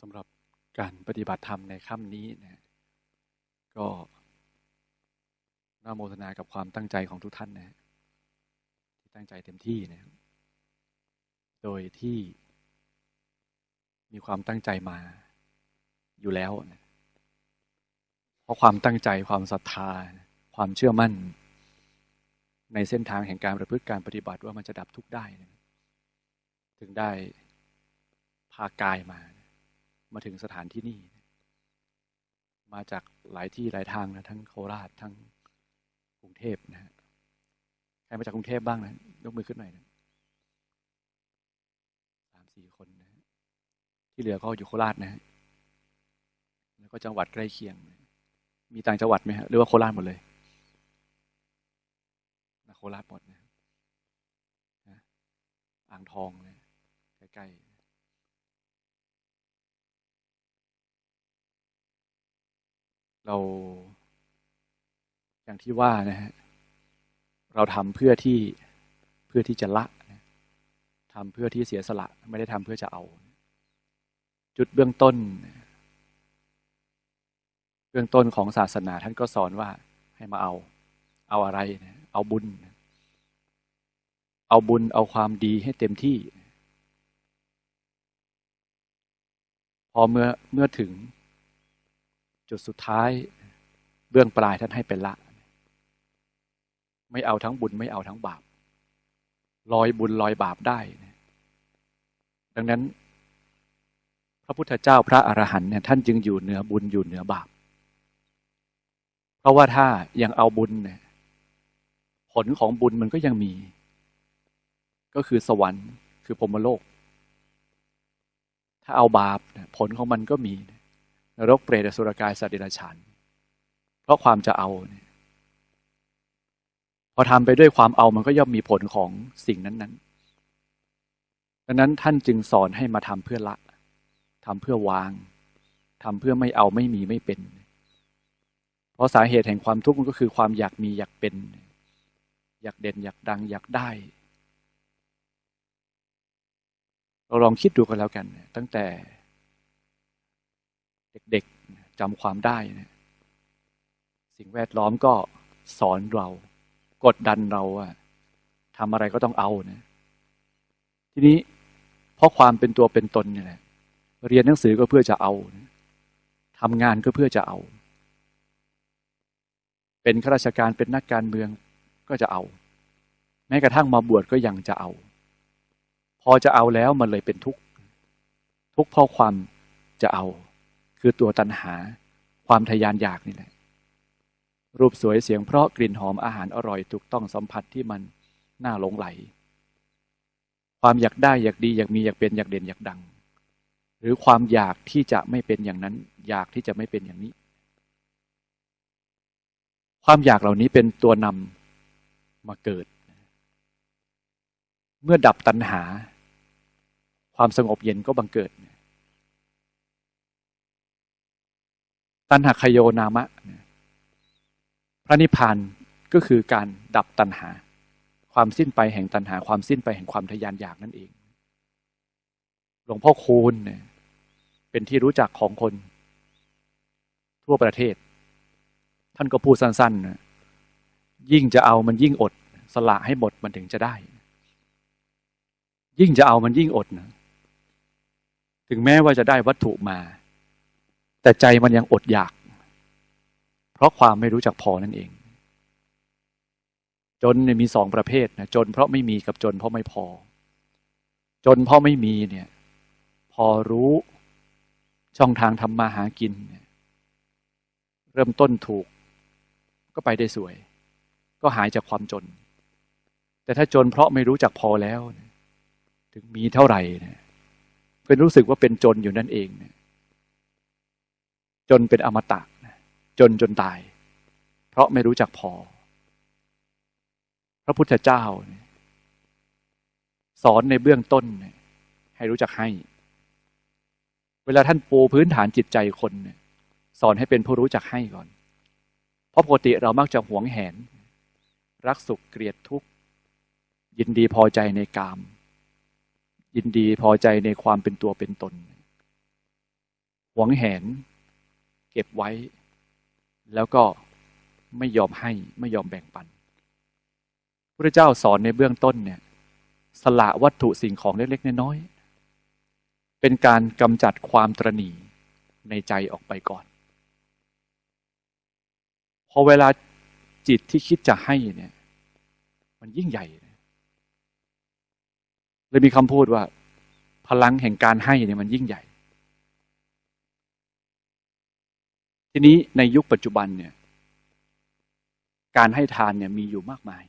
สำหรับการปฏิบัติธรรมในค่ำนี้นะก็น่าโมทนากับความตั้งใจของทุกท่านนะที่ตั้งใจเต็มที่นะครับโดยที่มีความตั้งใจมาอยู่แล้วนะเพราะความตั้งใจความศรัทธา ความเชื่อมั่น ในเส้นทางแห่งการประพฤติการปฏิบัติว่ามันจะดับทุกข์ได้นะถึงได้พากายมา มาถึงสถานที่นี่ มาจากหลายที่หลายทางนะทั้งโคราชทั้งกรุงเทพนะฮะใครมาจากกรุงเทพบ้างนะยกมือขึ้นหน่อยนะสามสี่คนนะที่เหลือก็อยู่โคราชนะฮะแล้วก็จังหวัดใกล้เคียง มีต่างจังหวัดไหมฮะหรือว่าโคราชหมดเลยโคราชหมดนะอ่างทองนะใกล้ๆ เรา อย่างที่ว่านะฮะเราทำเพื่อที่เพื่อที่จะละทำเพื่อที่เสียสละไม่ได้ทำเพื่อจะเอา จุดเบื้องต้น เบื้องต้นของศาสนาท่านก็สอนว่าให้มาเอา เอาอะไร เอาบุญ เอาบุญเอาความดีให้เต็มที่ พอเมื่อเมื่อถึง จุดสุดท้ายเบื้องปลายท่านให้เป็นละ ไม่เอาทั้งบุญไม่เอาทั้งบาปลอยบุญลอยบาปได้ ดังนั้น พระพุทธเจ้าพระอรหันต์เนี่ยท่านจึงอยู่เหนือบุญอยู่เหนือบาป เพราะว่าถ้ายังเอาบุญเนี่ยผลของบุญมันก็ยังมี ก็คือสวรรค์ คือพรมโลก ถ้าเอาบาปผลของมันก็มีน รกเปรตสุรกายสัตว์เดรัจฉานเพราะความจะเอาเนี่ยพอทำไปด้วยความเอามันก็ย่อมมีผลของสิ่งนั้นๆดังนั้นท่านจึงสอนให้มาทำเพื่อละทำเพื่อวางทำเพื่อไม่เอาไม่มีไม่เป็น เพราะสาเหตุแห่งความทุกข์มันก็คือความอยากมีอยากเป็น อยากเด่นอยากดังอยากได้ เราลองคิดดูกันแล้วกัน ตั้งแต่ เด็กๆจำความได้นะสิ่งแวดล้อมก็สอนเรา กดดันเราอะทำอะไรก็ต้องเอานะ ทีนี้เพราะความเป็นตัวเป็นตนเนี่ยแหละเรียนหนังสือก็เพื่อจะเอาทำงานก็เพื่อจะเอา เป็นข้าราชการเป็นนักการเมืองก็จะเอา แม้กระทั่งมาบวชก็ยังจะเอา พอจะเอาแล้วมันเลยเป็นทุกข์ทุกข์เพราะความจะเอา คือตัวตัณหา ความทยานอยากนี่แหละ รูปสวยเสียงเพราะกลิ่นหอมอาหารอร่อยถูกต้องสัมผัสที่มันน่าหลงไหล ความอยากได้อยากดีอยากมีอยากเป็นอยากเด่นอยากดัง หรือความอยากที่จะไม่เป็นอย่างนั้น อยากที่จะไม่เป็นอย่างนี้ ความอยากเหล่านี้เป็นตัวนำมาเกิด เมื่อดับตัณหา ความสงบเย็นก็บังเกิด ตัณหาคโยนามะ พระนิพพานก็คือการดับตัณหา ความสิ้นไปแห่งตัณหา ความสิ้นไปแห่งความทยานอยากนั่นเอง หลวงพ่อคูณเนี่ยเป็นที่รู้จักของคน ทั่วประเทศ ท่านก็พูดสั้นๆ ยิ่งจะเอามันยิ่งอด สละให้หมดมันถึงจะได้ ยิ่งจะเอามันยิ่งอดนะถึงแม้ว่าจะได้วัตถุมา แต่ใจมันยังอดอยาก เพราะความไม่รู้จักพอนั่นเอง จนเนี่ยมีสองประเภทนะจนเพราะไม่มีกับจนเพราะไม่พอ จนเพราะไม่มีเนี่ย พอรู้ช่องทางทำมาหากินเนี่ยเริ่มต้นถูก ก็ไปได้สวย ก็หายจากความจน แต่ถ้าจนเพราะไม่รู้จักพอแล้ว ถึงมีเท่าไหร่เนี่ยเพื่อนรู้สึกว่าเป็นจนอยู่นั่นเองเนี่ย จนเป็นอมตะจนจนตาย เพราะไม่รู้จักพอ พระพุทธเจ้า สอนในเบื้องต้น ให้รู้จักให้ เวลาท่านปูพื้นฐานจิตใจคนสอนให้เป็นผู้รู้จักให้ก่อน เพราะปกติเรามักจะหวงแหน รักสุขเกลียดทุกข์ ยินดีพอใจในกาม ยินดีพอใจในความเป็นตัวเป็นตน หวงแหน เก็บไว้ แล้วก็ไม่ยอมให้ไม่ยอมแบ่งปันพระเจ้าสอนในเบื้องต้นเนี่ยสละวัตถุสิ่งของเล็กๆน้อยๆเป็นการกำจัดความตรณีในใจออกไปก่อน พอเวลาจิตที่คิดจะให้เนี่ย มันยิ่งใหญ่เลยมีคำพูดว่า พลังแห่งการให้เนี่ยมันยิ่งใหญ่ ทีนี้ในยุคปัจจุบันเนี่ย การให้ทานเนี่ยมีอยู่มากมาย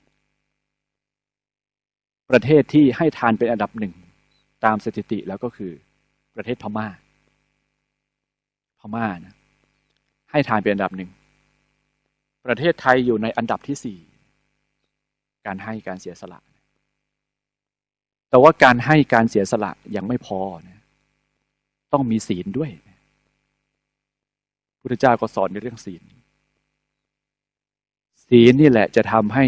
ประเทศที่ให้ทานเป็นอันดับหนึ่ง ตามสถิติแล้วก็คือประเทศพม่า พม่านะให้ทานเป็นอันดับหนึ่ง ประเทศไทยอยู่ในอันดับที่สี่ การให้การเสียสละ แต่ว่าการให้การเสียสละยังไม่พอนะต้องมีศีลด้วย พุทธเจ้าก็สอนในเรื่องศีล ศีลนี่แหละจะทำให้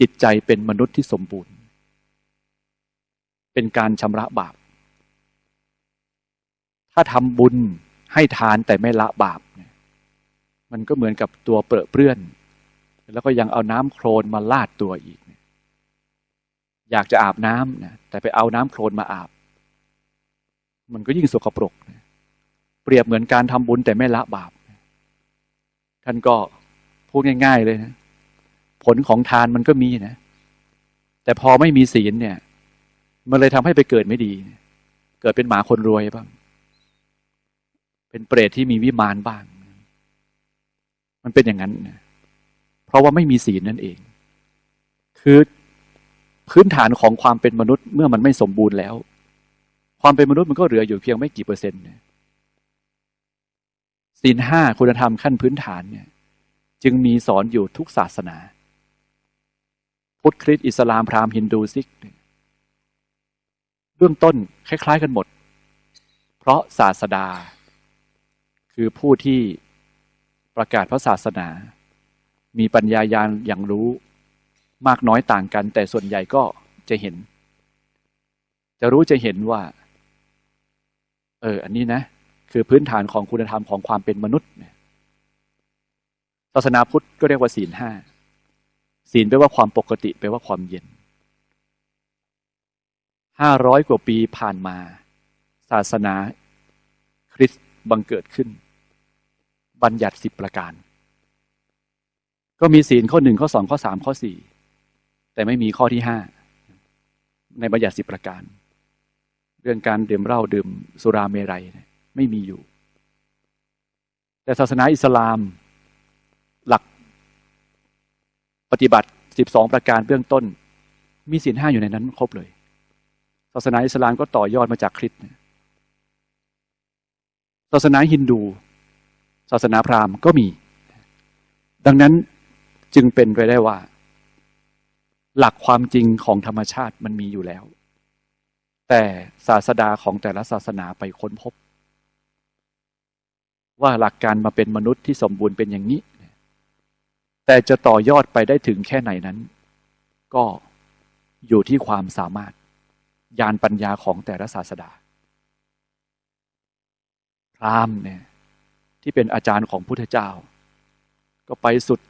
จิตใจเป็นมนุษย์ที่สมบูรณ์ เป็นการชำระบาป ถ้าทำบุญให้ทานแต่ไม่ละบาป มันก็เหมือนกับตัวเปรอะเปื้อน แล้วก็ยังเอาน้ำโคลนมาลาดตัวอีก อยากจะอาบน้ำนะแต่ไปเอาน้ำโคลนมาอาบ มันก็ยิ่งสกปรกนะ เปรียบเหมือนการทำบุญแต่ไม่ละบาป ท่านก็พูดง่าย ๆ เลยนะผลของทานมันก็มีนะ แต่พอไม่มีศีลเนี่ย มันเลยทำให้ไปเกิดไม่ดี เกิดเป็นหมาคนรวยบ้าง เป็นเปรตที่มีวิมานบ้าง มันเป็นอย่างนั้นนะเพราะว่าไม่มีศีลนั่นเอง คือพื้นฐานของความเป็นมนุษย์เมื่อมันไม่สมบูรณ์แล้ว ความเป็นมนุษย์มันก็เหลืออยู่เพียงไม่กี่เปอร์เซ็นต์ ศีลห้าคุณธรรมขั้นพื้นฐานเนี่ยจึงมีสอนอยู่ทุกศาสนา พุทธคริสต์อิสลามพราหมณ์ฮินดูซิกเบื้องต้นคล้าย ๆ กันหมด เพราะศาสดา คือผู้ที่ประกาศพระศาสนา มีปัญญายาณอย่างรู้มากน้อยต่างกัน แต่ส่วนใหญ่ก็จะเห็น จะรู้จะเห็นว่า เออ อันนี้นะ คือพื้นฐานของคุณธรรมของความเป็นมนุษย์ศาสนาพุทธก็เรียกว่าศีลห้าศีลแปลว่าความปกติแปลว่าความเย็นห้าร้อยกว่าปีผ่านมา ศาสนาคริสต์บังเกิดขึ้น บัญญัติสิบประการ ก็มีศีลข้อหนึ่งข้อสองข้อสามข้อสี่แต่ไม่มีข้อที่ห้าในบัญญัติสิบประการ เรื่องการดื่มเหล้าดื่มสุราเมรัย ไม่มีอยู่ แต่ศาสนาอิสลามหลักปฏิบัติสิบสองประการเบื้องต้น มีศีลห้าอยู่ในนั้นครบเลย ศาสนาอิสลามก็ต่อยอดมาจากคริสต์ศาสนาฮินดู ศาสนาพราหมณ์ก็มี ดังนั้นจึงเป็นไปได้ว่า หลักความจริงของธรรมชาติมันมีอยู่แล้ว แต่ศาสดาของแต่ละศาสนาไปค้นพบ ว่าหลักการมาเป็นมนุษย์ที่สมบูรณ์เป็นอย่างนี้ แต่จะต่อยอดไปได้ถึงแค่ไหนนั้น ก็อยู่ที่ความสามารถญาณปัญญาของแต่ละศาสดา พรามเนี่ยที่เป็นอาจารย์ของพุทธเจ้า ก็ไปสุด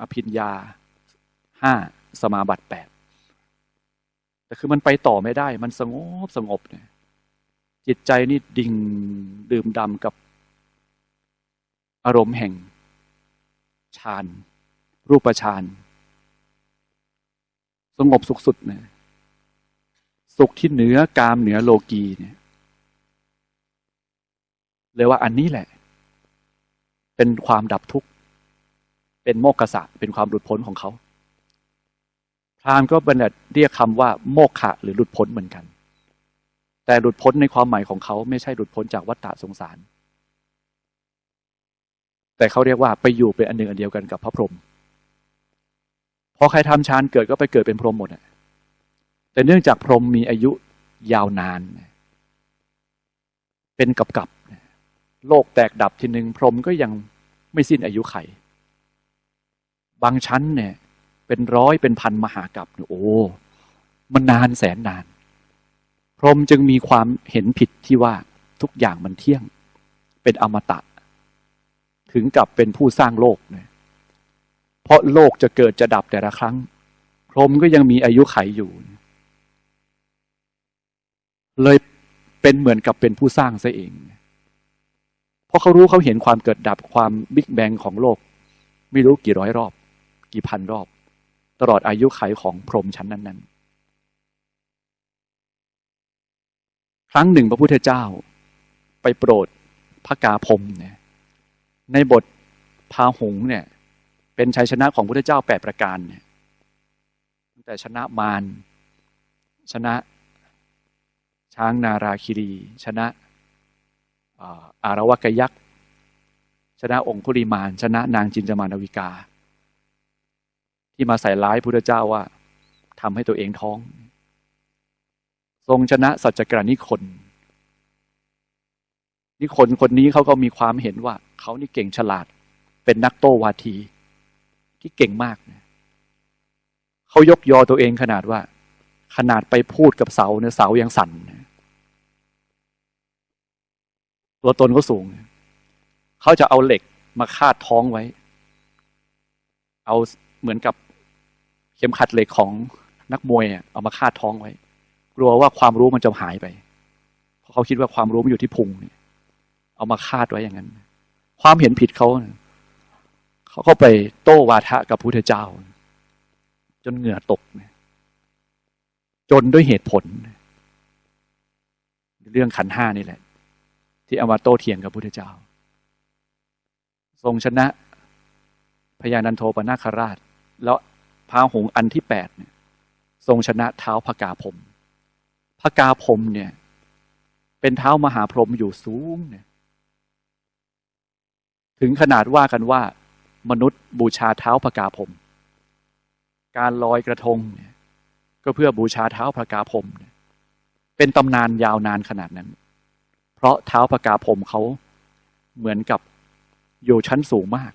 อภิญญาห้าสมาบัติแปดแต่คือมันไปต่อไม่ได้ มันสงบสงบเนี่ยจิตใจนี่ดิ่งดื่มดำกับ อารมณ์แห่งฌานรูปฌานสงบสุขสุดเนี่ยสุขที่เหนือกามเหนือโลกีเนี่ยเลยว่าอันนี้แหละ เป็นความดับทุกข์ เป็นโมกขะเป็นความหลุดพ้นของเขาพราหมณ์ก็บัญญัติเรียกคำว่าโมกขะหรือหลุดพ้นเหมือนกัน แต่หลุดพ้นในความหมายของเขาไม่ใช่หลุดพ้นจากวัฏฏะสงสาร แต่เขาเรียกว่าไปอยู่เป็นอันหนึ่งอันเดียวกันกับพระพรหมพอใครทำฌานเกิดก็ไปเกิดเป็นพรหมหมดแต่เนื่องจากพรหมมีอายุยาวนาน เป็นกับกับโลกแตกดับทีหนึ่งพรหมก็ยังไม่สิ้นอายุไข บางชั้นเนี่ย เป็นร้อยเป็นพันมหากับโอ้มันนานแสนนาน พรหมจึงมีความเห็นผิดที่ว่าทุกอย่างมันเที่ยง เป็นอมตะ ถึงกับเป็นผู้สร้างโลกเนี่ยเพราะโลกจะเกิดจะดับแต่ละครั้ง พรหมก็ยังมีอายุไขอยู่ เลยเป็นเหมือนกับเป็นผู้สร้างซะเอง เพราะเขารู้เขาเห็นความเกิดดับความบิ๊กแบงของโลก ไม่รู้กี่ร้อยรอบ กี่พันรอบ ตลอดอายุไขของพรหมชั้นนั้น ๆ ครั้งหนึ่งพระพุทธเจ้า ไปโปรดพระกาพรมเนี่ย ในบทพาหงเนี่ย เป็นชัยชนะของพระพุทธเจ้าแปดประการเนี่ยตั้งแต่ชนะมารชนะ ช้างนาราคิรี ชนะอารวกยักษ์ ชนะองคุริมาน ชนะนางจินจามานวิกา ที่มาใส่ร้ายพุทธเจ้าว่าทำให้ตัวเองท้อง ทรงชนะสัจจกรณิคนนิคนคนนี้เขาก็มีความเห็นว่า เขานี่เก่งฉลาด เป็นนักโต้วาที ที่เก่งมากเนี่ยเขายกยอตัวเองขนาดว่า ขนาดไปพูดกับเสาเนี่ยเสายังสั่นตัวตนเขาสูง เขาจะเอาเหล็กมาคาดท้องไว้ เอาเหมือนกับเข็มขัดเหล็กของนักมวยเอามาคาดท้องไว้ กลัวว่าความรู้มันจะหายไป เพราะเขาคิดว่าความรู้มันอยู่ที่พุงเนี่ยเอามาคาดไว้อย่างนั้น ความเห็นผิดเขาเนี่ยเขาก็ไปโต้วาทะกับพุทธเจ้า จนเหงื่อตก จนด้วยเหตุผล เรื่องขันห้านี่แหละ ที่เอามาโต้เถียงกับพุทธเจ้า ทรงชนะพญานันโทปนาคราช แล้วพาหงอันที่แปดทรงชนะเท้าพกาพมพกาพมเนี่ย เป็นเท้ามหาพรหมอยู่สูงเนี่ย ถึงขนาดว่ากันว่า มนุษย์บูชาเท้าพกาพรมการลอยกระทงเนี่ยก็เพื่อบูชาเท้าพระกาพรมเนี่ยเป็นตำนานยาวนานขนาดนั้น เพราะเท้าพระกาพรมเขาเหมือนกับอยู่ชั้นสูงมาก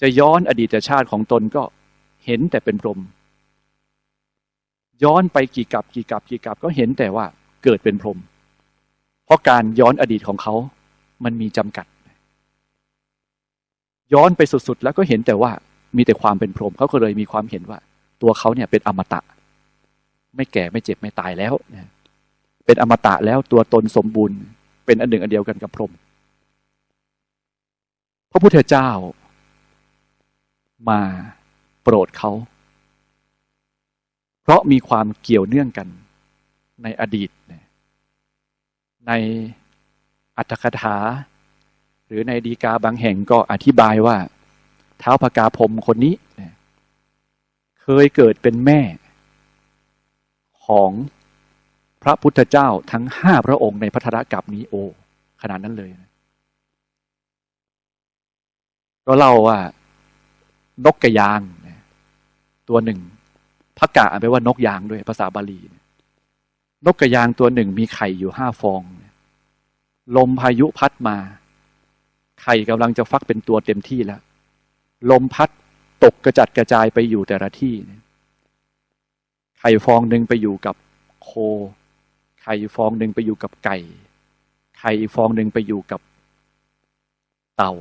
จะย้อนอดีตชาติของตนก็เห็นแต่เป็นพรหมย้อนไปกี่กับกี่กับกี่กับก็เห็นแต่ว่าเกิดเป็นพรหมเพราะการย้อนอดีตของเขา มันมีจำกัด ย้อนไปสุดๆ แล้วก็เห็นแต่ว่ามีแต่ความเป็นพรหมเขาก็เลยมีความเห็นว่า ตัวเขาเนี่ยเป็นอมตะ ไม่แก่ไม่เจ็บไม่ตายแล้วเป็นอมตะแล้วตัวตนสมบูรณ์ เป็นอันหนึ่งอันเดียวกันกับพรหมพระพุทธเจ้า มาโปรดเขา เพราะมีความเกี่ยวเนื่องกันในอดีต ใน อัตถกถา หรือในดีกาบางแห่งก็อธิบายว่า เท้าพกาพรมคนนี้ เคยเกิดเป็นแม่ ของพระพุทธเจ้าทั้งห้าพระองค์ในพัทธกับนี้โอ ขนาดนั้นเลยนะก็เล่าว่านกกระยางตัวหนึ่งพักกะแปลว่านกยางด้วยภาษาบาลี นกกระยางตัวหนึ่งมีไข่อยู่ห้าฟอง ลมพายุพัดมา ไข่กำลังจะฟักเป็นตัวเต็มที่แล้ว ลมพัดตกกระจัดกระจายไปอยู่แต่ละที่ ไข่ฟองหนึ่งไปอยู่กับโค ไข่ฟองหนึ่งไปอยู่กับไก่ ไข่ฟองหนึ่งไปอยู่กับเต่า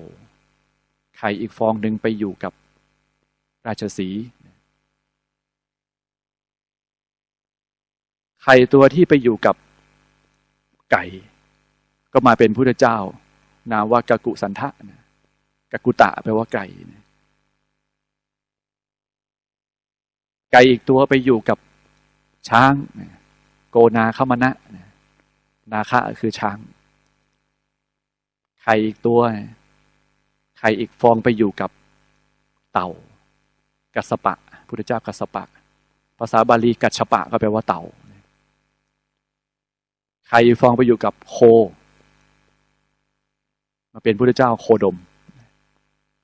ไข่อีกฟองหนึ่งไปอยู่กับราชสีห์ไข่ตัวที่ไปอยู่กับไก่ ก็มาเป็นพุทธเจ้า นามว่ากกุสันทะนะกกุตะแปลว่าไก่นะไก่อีกตัวไปอยู่กับช้างนะโกนาขมณะนะนาคะคือช้างไข่อีกตัวไข่อีกฟองไปอยู่กับเต่า กัสปะ พุทธเจ้ากัสปะ ภาษาบาลีกัชปะก็แปลว่าเต่าไข่ฟองไปอยู่กับโค มาเป็นพุทธเจ้าโคดม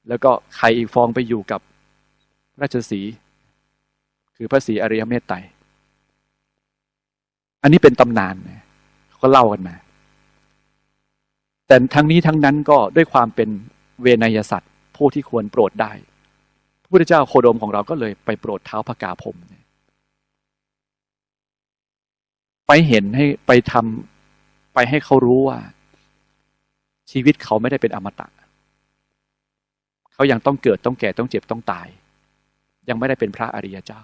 แล้วก็ไข่อีกฟองไปอยู่กับราชสี คือพระศรีอริยเมตไตรอันนี้เป็นตำนานเขาเล่ากันมา แต่ทั้งนี้ทั้งนั้นก็ด้วยความเป็นเวนยสัตว์ผู้ที่ควรโปรดได้พระพุทธเจ้าโคดมของเราก็เลยไปโปรดเท้าพระกาพรมไปเห็นให้ไปทำไปให้เขารู้ว่า ชีวิตเขาไม่ได้เป็นอมตะ เขายังต้องเกิดต้องแก่ต้องเจ็บต้องตาย ยังไม่ได้เป็นพระอริยเจ้า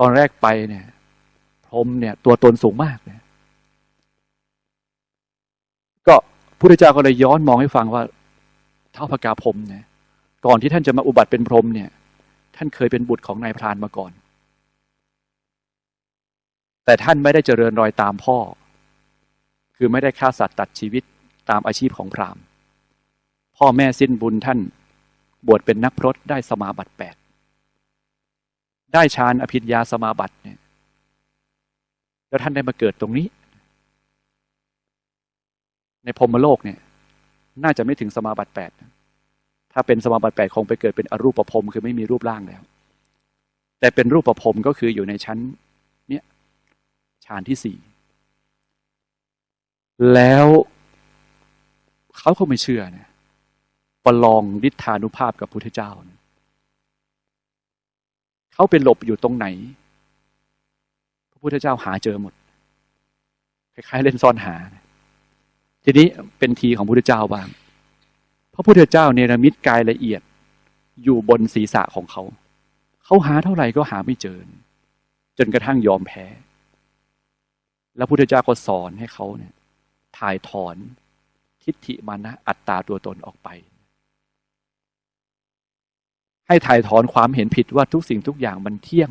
ตอนแรกไปเนี่ย พรมเนี่ย ตัวตนสูงมากเนี่ยก็พุทธเจ้าก็เลยย้อนมองให้ฟังว่า เท้าพกาพรมเนี่ย ก่อนที่ท่านจะมาอุบัติเป็นพรมเนี่ย ท่านเคยเป็นบุตรของนายพรานมาก่อน แต่ท่านไม่ได้เจริญรอยตามพ่อ คือไม่ได้ฆ่าสัตว์ตัดชีวิตตามอาชีพของพราหมณ์ พ่อแม่สิ้นบุญท่านบวชเป็นนักพรตได้สมาบัติแปดได้ฌานอภิญญาสมาบัติเนี่ยแล้วท่านได้มาเกิดตรงนี้ ในพรมโลกเนี่ย น่าจะไม่ถึงสมาบัติแปดถ้าเป็นสมาบัติแปดคงไปเกิดเป็นอรูปภพคือไม่มีรูปร่างแล้ว แต่เป็นรูปภพก็คืออยู่ในชั้น เนี่ยฌานที่สี่ แล้วเขาก็ไม่เชื่อนะประลองฤทานุภาพกับพุทธเจ้านะเขาเป็นหลบอยู่ตรงไหน พระพุทธเจ้าหาเจอหมด คล้ายๆเล่นซ่อนหานะทีนี้เป็นทีของพระพุทธเจ้าบ้าง พระพุทธเจ้าเนรมิตกายละเอียดอยู่บนศีรษะของเขา เขาหาเท่าไหร่ก็หาไม่เจอ จนกระทั่งยอมแพ้ แล้วพุทธเจ้าก็สอนให้เขาเนี่ย ถ่ายถอนทิฏฐิมานะอัตตาตัวตนออกไป ให้ถ่ายถอนความเห็นผิดว่าทุกสิ่งทุกอย่างมันเที่ยง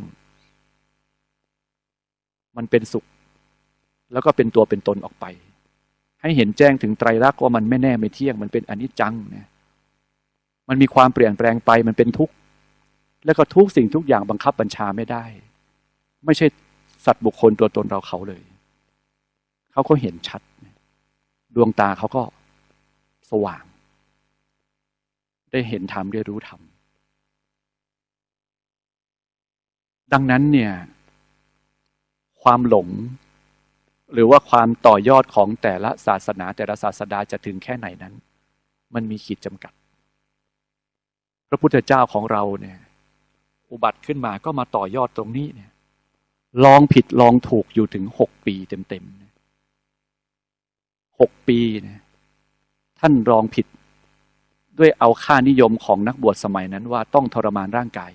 มันเป็นสุข แล้วก็เป็นตัวเป็นตนออกไป ให้เห็นแจ้งถึงไตรลักษณ์ว่ามันไม่แน่ไม่เที่ยง มันเป็นอนิจจังเนี่ยมันมีความเปลี่ยนแปลงไปมันเป็นทุกข์แล้วก็ทุกสิ่งทุกอย่างบังคับบัญชาไม่ได้ ไม่ใช่สัตว์บุคคลตัวตนเราเขาเลย เขาก็เห็นชัด ดวงตาเขาก็สว่าง ได้เห็นธรรมได้รู้ธรรมดังนั้นเนี่ย ความหลง หรือว่าความต่อยอดของแต่ละศาสนา แต่ละศาสดาจะถึงแค่ไหนนั้น มันมีขีดจำกัด พระพุทธเจ้าของเราเนี่ย อุบัติขึ้นมาก็มาต่อยอดตรงนี้เนี่ย ลองผิดลองถูกอยู่ถึงหกปีเต็มๆ หกปีเนี่ยท่านลองผิด ด้วยเอาค่านิยมของนักบวชสมัยนั้นว่าต้องทรมานร่างกาย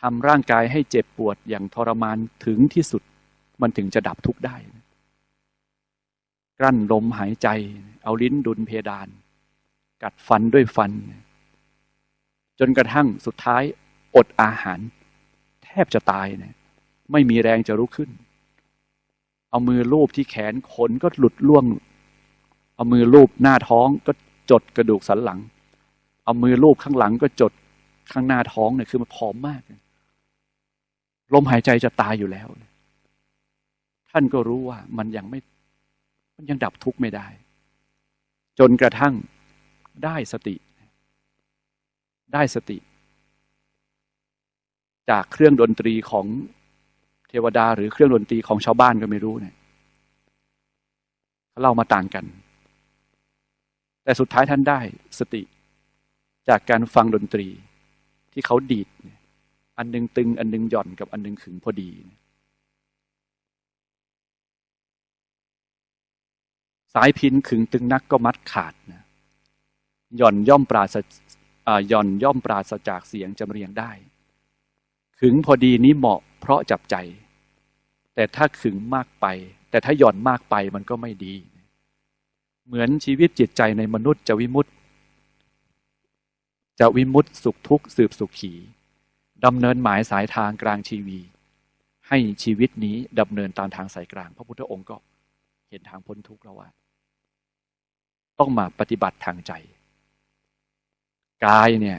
ทำร่างกายให้เจ็บปวดอย่างทรมานถึงที่สุด มันถึงจะดับทุกข์ได้กลั้นลมหายใจ เอาลิ้นดุลเพดาน กัดฟันด้วยฟัน จนกระทั่งสุดท้ายอดอาหาร แทบจะตายเนี่ยไม่มีแรงจะลุกขึ้น เอามือลูบที่แขนขนก็หลุดล่วง เอามือลูบหน้าท้องก็จดกระดูกสันหลัง เอามือลูบข้างหลังก็จดข้างหน้าท้องเนี่ยคือมันผอมมาก ลมหายใจจะตายอยู่แล้ว ท่านก็รู้ว่ามันยังไม่ มันยังดับทุกข์ไม่ได้ จนกระทั่งได้สติ ได้สติ จากเครื่องดนตรีของ ทวดาหรือเครื่องดนตรีของชาวบ้านก็ไม่รู้เนี่ยเล่ามาต่างกัน แต่สุดท้ายท่านได้สติจากการฟังดนตรีที่เขาดีด อันนึงตึง อันนึงหย่อนกับอันนึงขึงพอดี สายพินขึงตึงนักก็มัดขาดนะหย่อนย่อมปราศหย่อนย่อมปราศจากเสียงจำเรียงได้ ขึงพอดีนี้เหมาะเพราะจับใจ แต่ถ้าขึงมากไป แต่ถ้าหย่อนมากไปมันก็ไม่ดี เหมือนชีวิตจิตใจในมนุษย์จะวิมุตติจะวิมุตสุขทุกข์สืบสุขขีดำเนินหมายสายทางกลางชีวี ให้ชีวิตนี้ดำเนินตามทางสายกลาง พระพุทธองค์ก็เห็นทางพ้นทุกข์แล้วว่า ต้องมาปฏิบัติทางใจ กายเนี่ย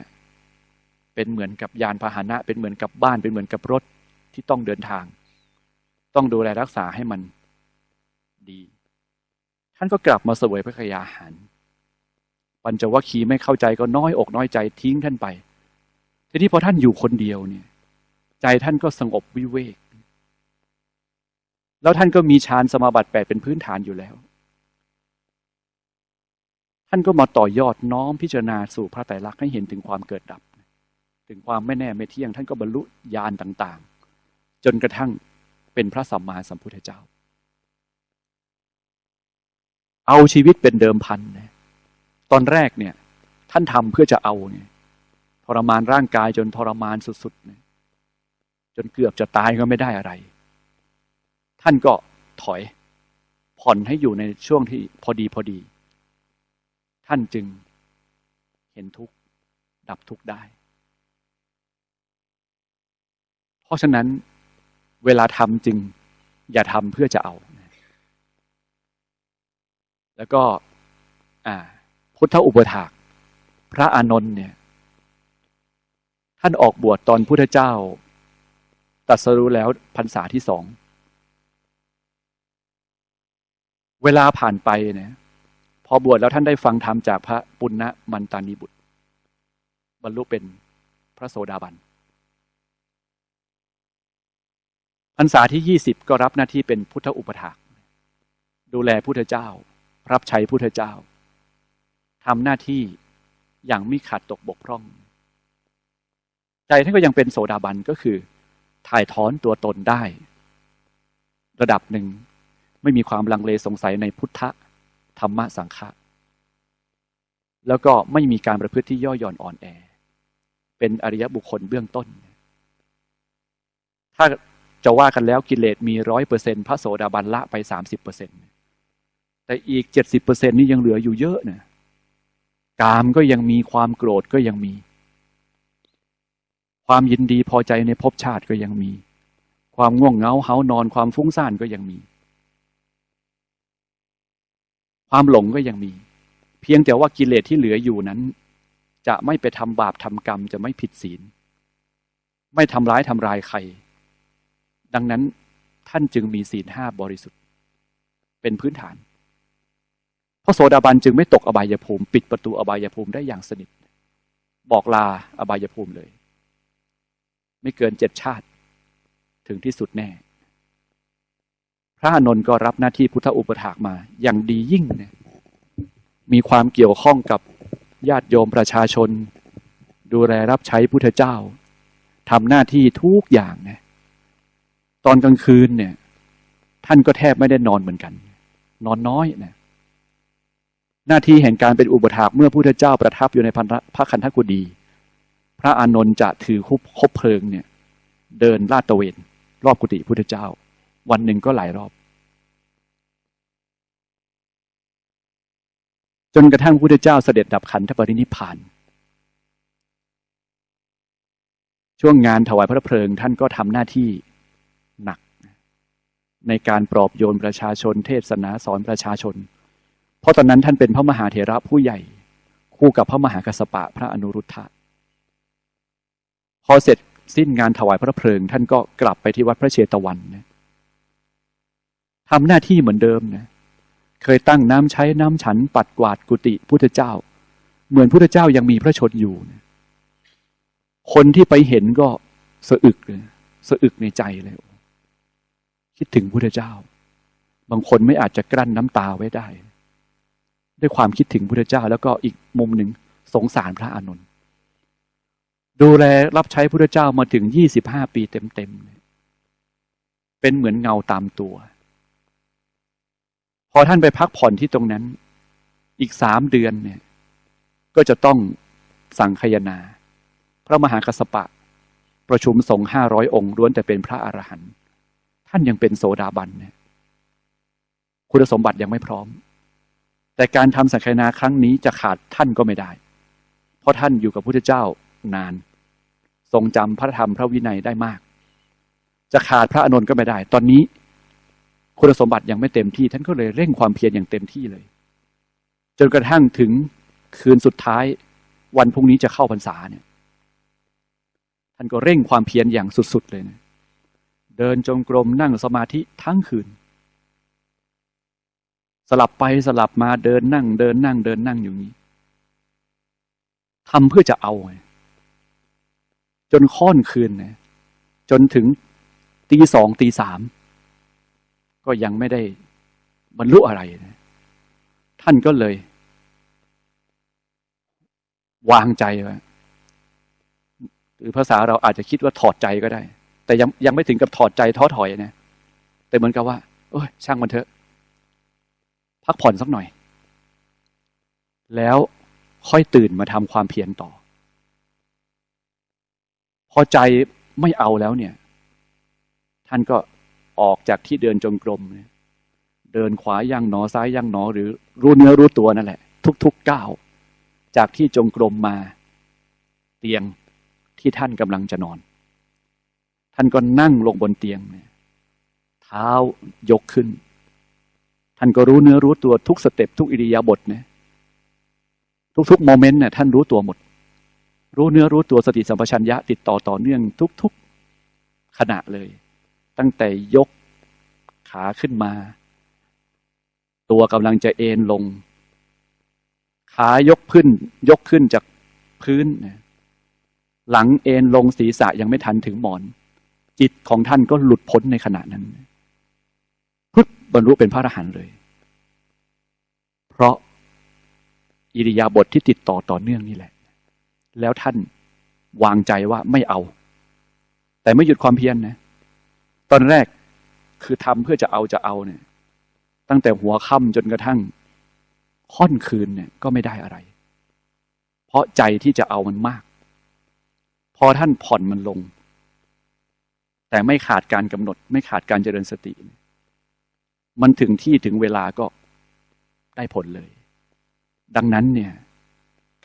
เป็นเหมือนกับยานพาหนะ เป็นเหมือนกับบ้านเป็นเหมือนกับรถที่ต้องเดินทาง ต้องดูแลรักษาให้มันดี ท่านก็กลับมาเสวยพระคยาหาร ปัญจวัคคีย์ไม่เข้าใจก็น้อยอกน้อยใจทิ้งท่านไป ทีนี้พอท่านอยู่คนเดียวเนี่ย ใจท่านก็สงบวิเวก แล้วท่านก็มีฌานสมาบัติแปดเป็นพื้นฐานอยู่แล้ว ท่านก็มาต่อยอดน้อมพิจารณาสู่พระไตรลักษณ์ให้เห็นถึงความเกิดดับ ถึงความไม่แน่ไม่เที่ยง ท่านก็บรรลุญาณต่าง ๆ จนกระทั่ง เป็นพระสัมมาสัมพุทธเจ้า เอาชีวิตเป็นเดิมพันนะตอนแรกเนี่ย ท่านทำเพื่อจะเอาเนี่ยทรมานร่างกายจนทรมานสุดๆเนี่ยจนเกือบจะตายก็ไม่ได้อะไร ท่านก็ถอย ผ่อนให้อยู่ในช่วงที่พอดีพอดี ท่านจึงเห็นทุกข์ ดับทุกข์ได้ เพราะฉะนั้น เวลาทำจึงอย่าทำเพื่อจะเอา แล้วก็พุทธอุปถาก พระอานนท์เนี่ย ท่านออกบวชตอนพุทธเจ้าตรัสรู้แล้วพรรษาที่สอง เวลาผ่านไปเนี่ยพอบวชแล้วท่านได้ฟังธรรมจากพระปุณณมันตานีบุตร บรรลุเป็นพระโสดาบัน พรรษาที่ยี่สิบก็รับหน้าที่เป็นพุทธอุปถากดูแลพุทธเจ้า รับใช้พุทธเจ้าทำหน้าที่อย่างไม่ขาดตกบกพร่อง ใจท่านก็ยังเป็นโสดาบันก็คือ ถ่ายถอนตัวตนได้ ระดับหนึ่งไม่มีความลังเลสงสัยในพุทธธรรมะสังฆะแล้วก็ไม่มีการประพฤติที่ย่อหย่อนอ่อนแอ เป็นอริยบุคคลเบื้องต้น ถ้า จะว่ากันแล้วกิเลสมีร้อยเปอร์เซ็นพระโสดาบันละไปสามสิบเปอร์เซ็นแต่อีกเจ็ดสิบเปอร์เซ็นนี่ยังเหลืออยู่เยอะนะกามก็ยังมีความโกรธก็ยังมี ความยินดีพอใจในภพชาติก็ยังมี ความง่วงเหงาเฮานอนความฟุ้งซ่านก็ยังมี ความหลงก็ยังมี เพียงแต่ว่ากิเลสที่เหลืออยู่นั้น จะไม่ไปทำบาปทำกรรมจะไม่ผิดศีล ไม่ทำร้ายทำลายใคร ดังนั้นท่านจึงมีศีลห้าบริสุทธิ์ เป็นพื้นฐาน พระโสดาบันจึงไม่ตกอบายภูมิ ปิดประตูอบายภูมิได้อย่างสนิท บอกลาอบายภูมิเลย ไม่เกินเจ็ดชาติถึงที่สุดแน่ พระอนนท์ก็รับหน้าที่พุทธอุปถากมา อย่างดียิ่งนี่ยมีความเกี่ยวข้องกับญาติโยมประชาชน ดูแลรับใช้พุทธเจ้าทำหน้าที่ทุกอย่างนี่ย ตอนกลางคืนเนี่ย ท่านก็แทบไม่ได้นอนเหมือนกัน นอนน้อยเนี่ยหน้าที่แห่งการเป็นอุปถากเมื่อพุทธเจ้าประทับอยู่ในพระคันธกุฎีพระอานนท์จะถือคบคบเพลิงเนี่ย เดินลาดตระเวน รอบกุฏิพุทธเจ้า วันหนึ่งก็หลายรอบ จนกระทั่งพระพุทธเจ้าเสด็จดับขันธปรินิพพาน ช่วงงานถวายพระเพลิงท่านก็ทำหน้าที่ หนัก ในการปลอบโยนประชาชน เทศนาสอนประชาชน เพราะตอนนั้นท่านเป็นพระมหาเถระผู้ใหญ่ คู่กับพระมหากัสปะพระอนุรุทธะพอเสร็จสิ้นงานถวายพระเพลิง ท่านก็กลับไปที่วัดพระเชตวันนะทำหน้าที่เหมือนเดิมนะเคยตั้งน้ำใช้น้ำฉันปัดกวาดกุฏิพุทธเจ้า เหมือนพุทธเจ้ายังมีพระชนอยู่นะคนที่ไปเห็นก็สะอึกเลยสะอึกในใจเลย คิดถึงพุทธเจ้า บางคนไม่อาจจะกลั้นน้ำตาไว้ได้ ด้วยความคิดถึงพระเจ้า แล้วก็อีกมุมหนึ่งสงสารพระอานนท์ดูแลรับใช้พระเจ้ามาถึงยี่สิบห้าปีเต็มๆเป็นเหมือนเงาตามตัว พอท่านไปพักผ่อนที่ตรงนั้น อีกสามเดือนเนี่ย ก็จะต้องสั่งขยนา พระมหากัสปะ ประชุมสงฆ์ห้าร้อยองค์ล้วนแต่เป็นพระอรหันต์ ท่านยังเป็นโสดาบันเนี่ยคุณสมบัติยังไม่พร้อม แต่การทำสังฆนาครั้งนี้จะขาดท่านก็ไม่ได้ เพราะท่านอยู่กับพระพุทธเจ้านาน ทรงจำพระธรรมพระวินัยได้มาก จะขาดพระอนุนก็ไม่ได้ ตอนนี้คุณสมบัติยังไม่เต็มที่ ท่านก็เลยเร่งความเพียรอย่างเต็มที่เลย จนกระทั่งถึงคืนสุดท้าย วันพรุ่งนี้จะเข้าพรรษาเนี่ย ท่านก็เร่งความเพียรอย่างสุดๆเลยนะ เดินจงกรมนั่งสมาธิทั้งคืน สลับไปสลับมาเดินนั่ง เดินนั่ง เดินนั่งอยู่นี้ทำเพื่อจะเอาไงจนค่อนคืนนะจนถึงตีสองตีสามก็ยังไม่ได้บรรลุอะไรนะท่านก็เลย วางใจไว้หรือภาษาเราอาจจะคิดว่าถอดใจก็ได้ แต่ยังยังไม่ถึงกับถอดใจท้อถอยนะแต่เหมือนกับว่าโอ้ยช่างมันเถอะ พักผ่อนสักหน่อย แล้วค่อยตื่นมาทำความเพียรต่อ พอใจไม่เอาแล้วเนี่ย ท่านก็ออกจากที่เดินจงกรมเดินขวาย่างหนอซ้ายย่างหนอ หรือรู้เนื้อรู้ตัวนั่นแหละ ทุกๆก้าวจากที่จงกรมมา เตียงที่ท่านกำลังจะนอน ท่านก็นั่งลงบนเตียงเนี่ยเท้ายกขึ้น ท่านก็รู้เนื้อรู้ตัวทุกสเต็ปทุกอิริยาบถเนี่ยทุกๆโมเมนต์เนี่ยท่านรู้ตัวหมด รู้เนื้อรู้ตัวสติสัมปชัญญะติดต่อต่อเนื่องทุก ๆขณะเลย ตั้งแต่ยกขาขึ้นมา ตัวกำลังจะเอนลง ขายกขึ้น ยกขึ้นจากพื้น หลังเอนลงศีรษะยังไม่ทันถึงหมอน จิตของท่านก็หลุดพ้นในขณะนั้นพุทธบรรลุเป็นพระอรหันต์เลย เพราะอิริยาบถทที่ติดต่อต่อเนื่องนี่แหละ แล้วท่านวางใจว่าไม่เอา แต่ไม่หยุดความเพียรนนะ ตอนแรกคือทำเพื่อจะเอาจะเอาเนี่ย ตั้งแต่หัวค่ำจนกระทั่ง ค่อนคืนเนี่ยก็ไม่ได้อะไร เพราะใจที่จะเอามันมาก พอท่านผ่อนมันลง แต่ไม่ขาดการกำหนด ไม่ขาดการเจริญสติ มันถึงที่ถึงเวลาก็ได้ผลเลย ดังนั้นเนี่ย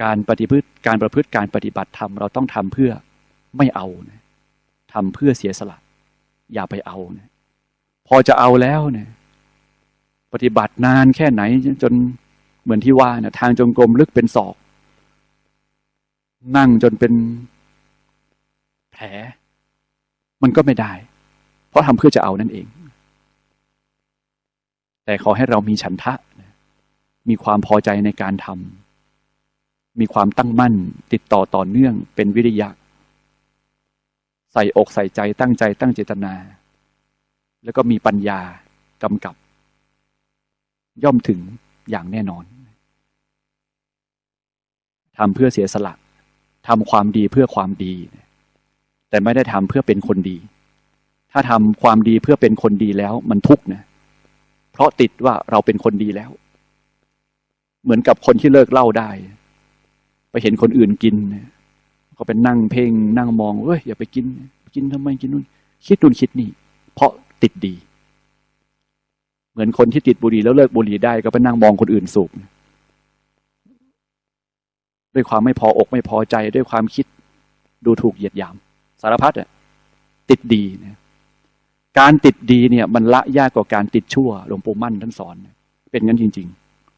การปฏิพฤติการประพฤติการปฏิบัติธรรมเราต้องทำเพื่อไม่เอานะทำเพื่อเสียสละ อย่าไปเอานะพอจะเอาแล้วเนี่ยปฏิบัตินานแค่ไหนจนเหมือนที่ว่าเนี่ยทางจงกรมลึกเป็นศอก นั่งจนเป็นแผล มันก็ไม่ได้ เพราะทำเพื่อจะเอานั่นเอง แต่ขอให้เรามีฉันทะ มีความพอใจในการทำมีความตั้งมั่น ติดต่อต่อเนื่องเป็นวิริยะ ใส่อกใส่ใจตั้งใจตั้งเจตนา แล้วก็มีปัญญากำกับ ย่อมถึงอย่างแน่นอนทำเพื่อเสียสละทำความดีเพื่อความดี แต่ไม่ได้ทำเพื่อเป็นคนดี ถ้าทำความดีเพื่อเป็นคนดีแล้วมันทุกข์นะ เพราะติดว่าเราเป็นคนดีแล้ว เหมือนกับคนที่เลิกเหล้าได้ ไปเห็นคนอื่นกินก็เป็นนั่งเพ่งนั่งมองเอ้ยอย่าไปกิน กินทำไมกินนู่น คิดนู่นคิดนี่ เพราะติดดี เหมือนคนที่ติดบุหรี่แล้วเลิกบุหรี่ได้ ก็ไปนั่งมองคนอื่นสูบด้วยความไม่พออกไม่พอใจด้วยความคิดดูถูกเหยียดหยาม สารพัดอะติดดีนะการติดดีเนี่ย มันละยากกว่าการติดชั่วหลวงปู่มั่นท่านสอน เป็นงั้นจริง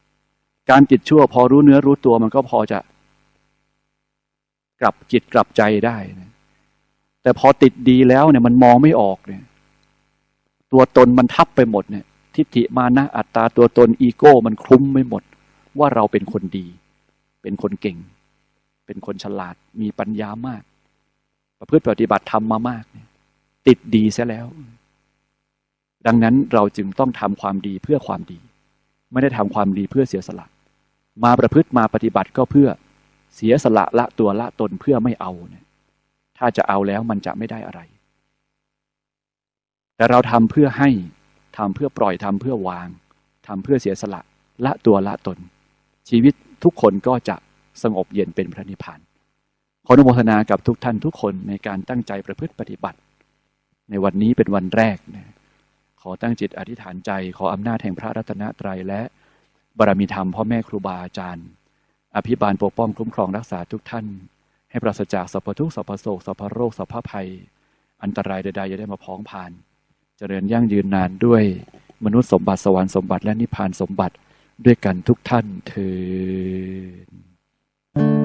ๆ การติดชั่ว พอรู้เนื้อรู้ตัวมันก็พอจะ กลับจิตกลับใจได้นะแต่พอติดดีแล้วเนี่ย มันมองไม่ออกเนี่ย ตัวตนมันทับไปหมดเนี่ย ทิฏฐิมานะอัตตาตัวตนอีโก้ มันคลุ้มไม่หมด ว่าเราเป็นคนดี เป็นคนเก่ง เป็นคนฉลาดมีปัญญามาก ประพฤติปฏิบัติธรรมมามากเนี่ยติดดีซะแล้ว ดังนั้นเราจึงต้องทำความดีเพื่อความดี ไม่ได้ทำความดีเพื่อเสียสละ มาประพฤติมาปฏิบัติก็เพื่อเสียสละละตัวละตนเพื่อไม่เอาเนี่ยถ้าจะเอาแล้วมันจะไม่ได้อะไร แต่เราทำเพื่อให้ทำเพื่อปล่อยทำเพื่อวางทำเพื่อเสียสละละตัวละตน ชีวิตทุกคนก็จะสงบเย็นเป็นพระนิพพาน ขออนุโมทนากับทุกท่านทุกคนในการตั้งใจประพฤติปฏิบัติ ในวันนี้เป็นวันแรกนะขอตั้งจิตอธิษฐานใจ ขออำนาจแห่งพระรัตนตรัยและบารมีธรรมพ่อแม่ครูบาอาจารย์ อภิบาลปกป้องคุ้มครองรักษาทุกท่าน ให้ปราศจากสัพพทุกสัพพโศกสัพพโรคสัพพภัย อันตรายใดๆอย่าได้มาพ้องผ่าน เจริญยั่งยืนนานด้วยมนุษย์สมบัติสวรรค์สมบัติและนิพพานสมบัติด้วยกันทุกท่านเทอ